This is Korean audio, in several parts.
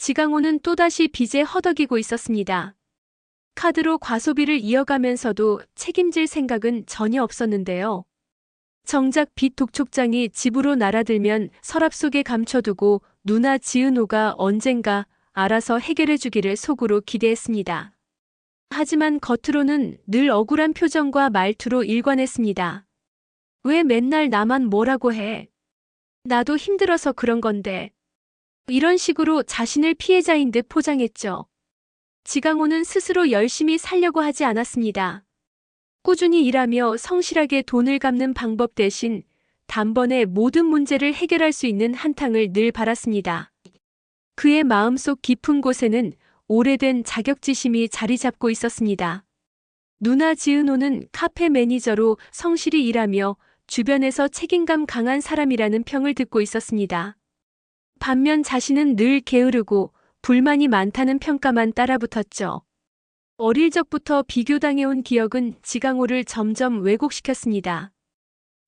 지강호는 또다시 빚에 허덕이고 있었습니다. 카드로 과소비를 이어가면서도 책임질 생각은 전혀 없었는데요. 정작 빚 독촉장이 집으로 날아들면 서랍 속에 감춰두고 누나 지은호가 언젠가 알아서 해결해 주기를 속으로 기대했습니다. 하지만 겉으로는 늘 억울한 표정과 말투로 일관했습니다. 왜 맨날 나만 뭐라고 해? 나도 힘들어서 그런 건데. 이런 식으로 자신을 피해자인 듯 포장했죠. 지강호는 스스로 열심히 살려고 하지 않았습니다. 꾸준히 일하며 성실하게 돈을 갚는 방법 대신 단번에 모든 문제를 해결할 수 있는 한탕을 늘 바랐습니다. 그의 마음속 깊은 곳에는 오래된 자격지심이 자리 잡고 있었습니다. 누나 지은호는 카페 매니저로 성실히 일하며 주변에서 책임감 강한 사람이라는 평을 듣고 있었습니다. 반면 자신은 늘 게으르고 불만이 많다는 평가만 따라붙었죠. 어릴 적부터 비교당해온 기억은 지강호를 점점 왜곡시켰습니다.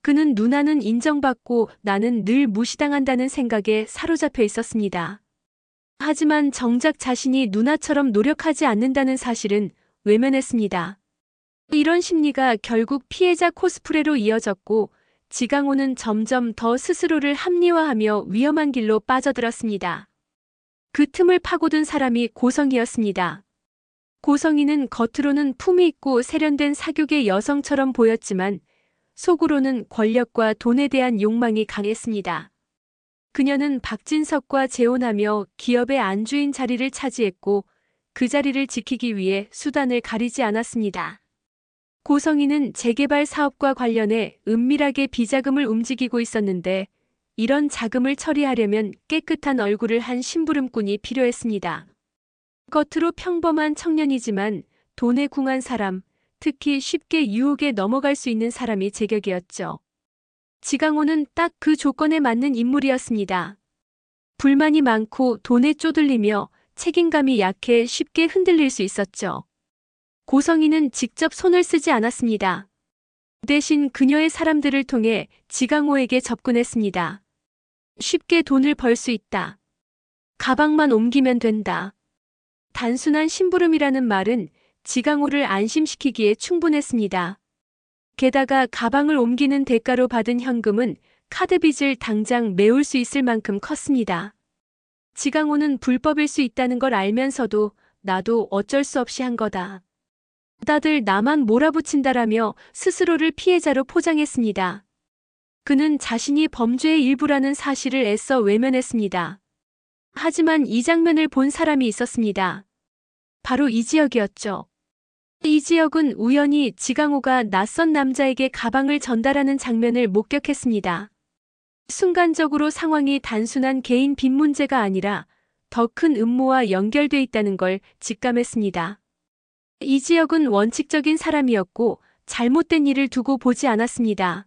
그는 누나는 인정받고 나는 늘 무시당한다는 생각에 사로잡혀 있었습니다. 하지만 정작 자신이 누나처럼 노력하지 않는다는 사실은 외면했습니다. 이런 심리가 결국 피해자 코스프레로 이어졌고 지강호는 점점 더 스스로를 합리화하며 위험한 길로 빠져들었습니다. 그 틈을 파고든 사람이 고성이었습니다. 고성이는 겉으로는 품위 있고 세련된 사교계 여성처럼 보였지만 속으로는 권력과 돈에 대한 욕망이 강했습니다. 그녀는 박진석과 재혼하며 기업의 안주인 자리를 차지했고 그 자리를 지키기 위해 수단을 가리지 않았습니다. 고성이는 재개발 사업과 관련해 은밀하게 비자금을 움직이고 있었는데 이런 자금을 처리하려면 깨끗한 얼굴을 한 심부름꾼이 필요했습니다. 겉으로 평범한 청년이지만 돈에 궁한 사람, 특히 쉽게 유혹에 넘어갈 수 있는 사람이 제격이었죠. 지강호는 딱 그 조건에 맞는 인물이었습니다. 불만이 많고 돈에 쪼들리며 책임감이 약해 쉽게 흔들릴 수 있었죠. 고성이는 직접 손을 쓰지 않았습니다. 대신 그녀의 사람들을 통해 지강호에게 접근했습니다. 쉽게 돈을 벌 수 있다. 가방만 옮기면 된다. 단순한 심부름이라는 말은 지강호를 안심시키기에 충분했습니다. 게다가 가방을 옮기는 대가로 받은 현금은 카드 빚을 당장 메울 수 있을 만큼 컸습니다. 지강호는 불법일 수 있다는 걸 알면서도 나도 어쩔 수 없이 한 거다. 다들 나만 몰아붙인다라며 스스로를 피해자로 포장했습니다. 그는 자신이 범죄의 일부라는 사실을 애써 외면했습니다. 하지만 이 장면을 본 사람이 있었습니다. 바로 이지혁이었죠. 이지혁은 우연히 지강호가 낯선 남자에게 가방을 전달하는 장면을 목격했습니다. 순간적으로 상황이 단순한 개인 빚 문제가 아니라 더 큰 음모와 연결돼 있다는 걸 직감했습니다. 이지혁은 원칙적인 사람이었고 잘못된 일을 두고 보지 않았습니다.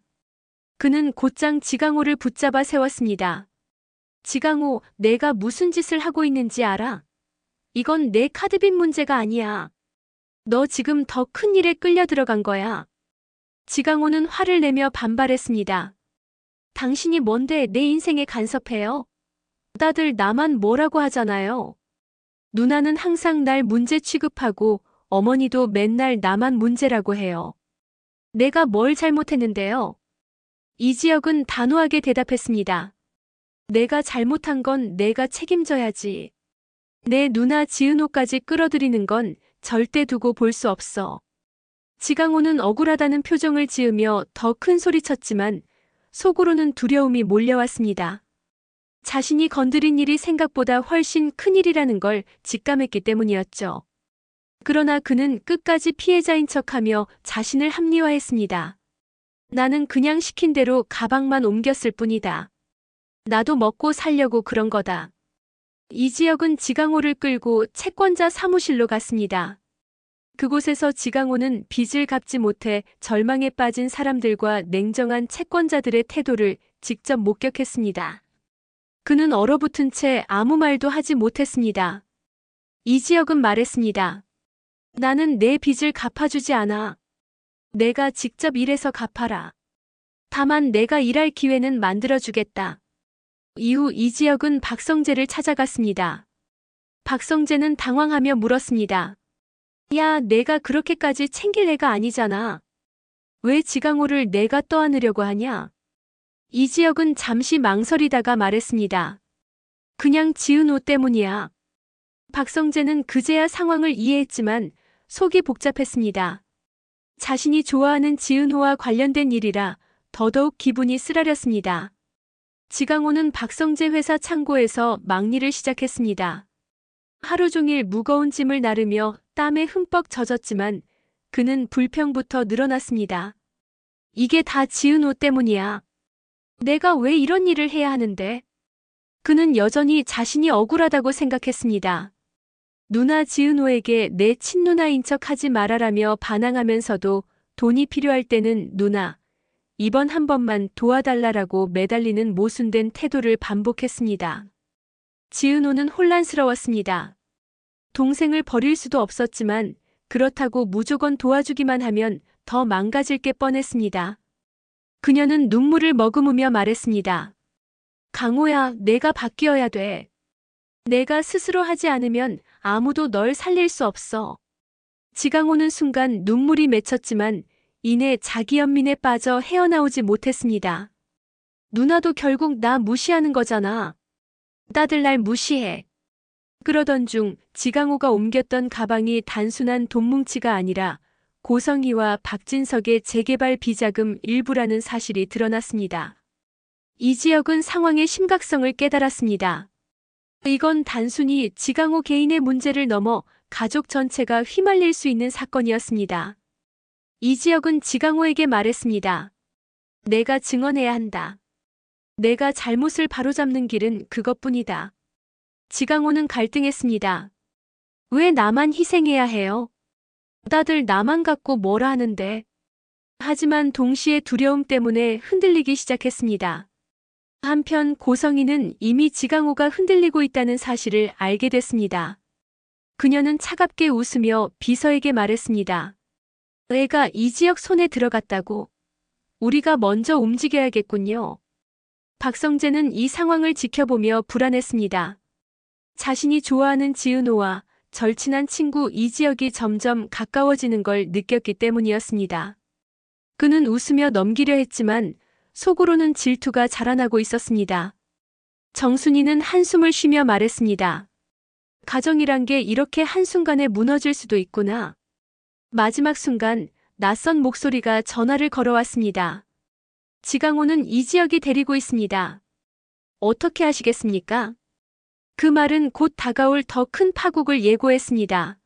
그는 곧장 지강호를 붙잡아 세웠습니다. 지강호, 내가 무슨 짓을 하고 있는지 알아? 이건 내 카드빚 문제가 아니야. 너 지금 더 큰 일에 끌려 들어간 거야. 지강호는 화를 내며 반발했습니다. 당신이 뭔데 내 인생에 간섭해요? 다들 나만 뭐라고 하잖아요. 누나는 항상 날 문제 취급하고 어머니도 맨날 나만 문제라고 해요. 내가 뭘 잘못했는데요? 이지혁은 단호하게 대답했습니다. 내가 잘못한 건 내가 책임져야지. 내 누나 지은호까지 끌어들이는 건 절대 두고 볼 수 없어. 지강호는 억울하다는 표정을 지으며 더 큰 소리쳤지만 속으로는 두려움이 몰려왔습니다. 자신이 건드린 일이 생각보다 훨씬 큰 일이라는 걸 직감했기 때문이었죠. 그러나 그는 끝까지 피해자인 척하며 자신을 합리화했습니다. 나는 그냥 시킨 대로 가방만 옮겼을 뿐이다. 나도 먹고 살려고 그런 거다. 이지혁은 지강호를 끌고 채권자 사무실로 갔습니다. 그곳에서 지강호는 빚을 갚지 못해 절망에 빠진 사람들과 냉정한 채권자들의 태도를 직접 목격했습니다. 그는 얼어붙은 채 아무 말도 하지 못했습니다. 이지혁은 말했습니다. 나는 내 빚을 갚아주지 않아. 내가 직접 일해서 갚아라. 다만 내가 일할 기회는 만들어주겠다. 이후 이지혁은 박성재를 찾아갔습니다. 박성재는 당황하며 물었습니다. 야, 내가 그렇게까지 챙길 애가 아니잖아. 왜 지강호를 내가 떠안으려고 하냐? 이지혁은 잠시 망설이다가 말했습니다. 그냥 지은호 때문이야. 박성재는 그제야 상황을 이해했지만 속이 복잡했습니다. 자신이 좋아하는 지은호와 관련된 일이라 더더욱 기분이 쓰라렸습니다. 지강호는 박성재 회사 창고에서 막일을 시작했습니다. 하루 종일 무거운 짐을 나르며 땀에 흠뻑 젖었지만 그는 불평부터 늘어났습니다. 이게 다 지은호 때문이야. 내가 왜 이런 일을 해야 하는데? 그는 여전히 자신이 억울하다고 생각했습니다. 누나 지은호에게 내 친누나인 척 하지 말아라며 반항하면서도 돈이 필요할 때는 누나, 이번 한 번만 도와달라라고 매달리는 모순된 태도를 반복했습니다. 지은호는 혼란스러웠습니다. 동생을 버릴 수도 없었지만 그렇다고 무조건 도와주기만 하면 더 망가질 게 뻔했습니다. 그녀는 눈물을 머금으며 말했습니다. 강호야, 내가 바뀌어야 돼. 내가 스스로 하지 않으면 아무도 널 살릴 수 없어. 지강호는 순간 눈물이 맺혔지만 이내 자기 연민에 빠져 헤어나오지 못했습니다. 누나도 결국 나 무시하는 거잖아. 다들 날 무시해. 그러던 중 지강호가 옮겼던 가방이 단순한 돈뭉치가 아니라 고성희와 박진석의 재개발 비자금 일부라는 사실이 드러났습니다. 이 지역은 상황의 심각성을 깨달았습니다. 이건 단순히 지강호 개인의 문제를 넘어 가족 전체가 휘말릴 수 있는 사건이었습니다. 이 지역은 지강호에게 말했습니다. 내가 증언해야 한다. 내가 잘못을 바로잡는 길은 그것뿐이다. 지강호는 갈등했습니다. 왜 나만 희생해야 해요? 다들 나만 갖고 뭐라 하는데. 하지만 동시에 두려움 때문에 흔들리기 시작했습니다. 한편 고성희는 이미 지강호가 흔들리고 있다는 사실을 알게 됐습니다. 그녀는 차갑게 웃으며 비서에게 말했습니다. 애가 이 지역 손에 들어갔다고. 우리가 먼저 움직여야겠군요. 박성재는 이 상황을 지켜보며 불안했습니다. 자신이 좋아하는 지은호와 절친한 친구 이지혁이 점점 가까워지는 걸 느꼈기 때문이었습니다. 그는 웃으며 넘기려 했지만 속으로는 질투가 자라나고 있었습니다. 정순이는 한숨을 쉬며 말했습니다. 가정이란 게 이렇게 한순간에 무너질 수도 있구나. 마지막 순간 낯선 목소리가 전화를 걸어왔습니다. 지강호는 이지혁이 데리고 있습니다. 어떻게 하시겠습니까? 그 말은 곧 다가올 더 큰 파국을 예고했습니다.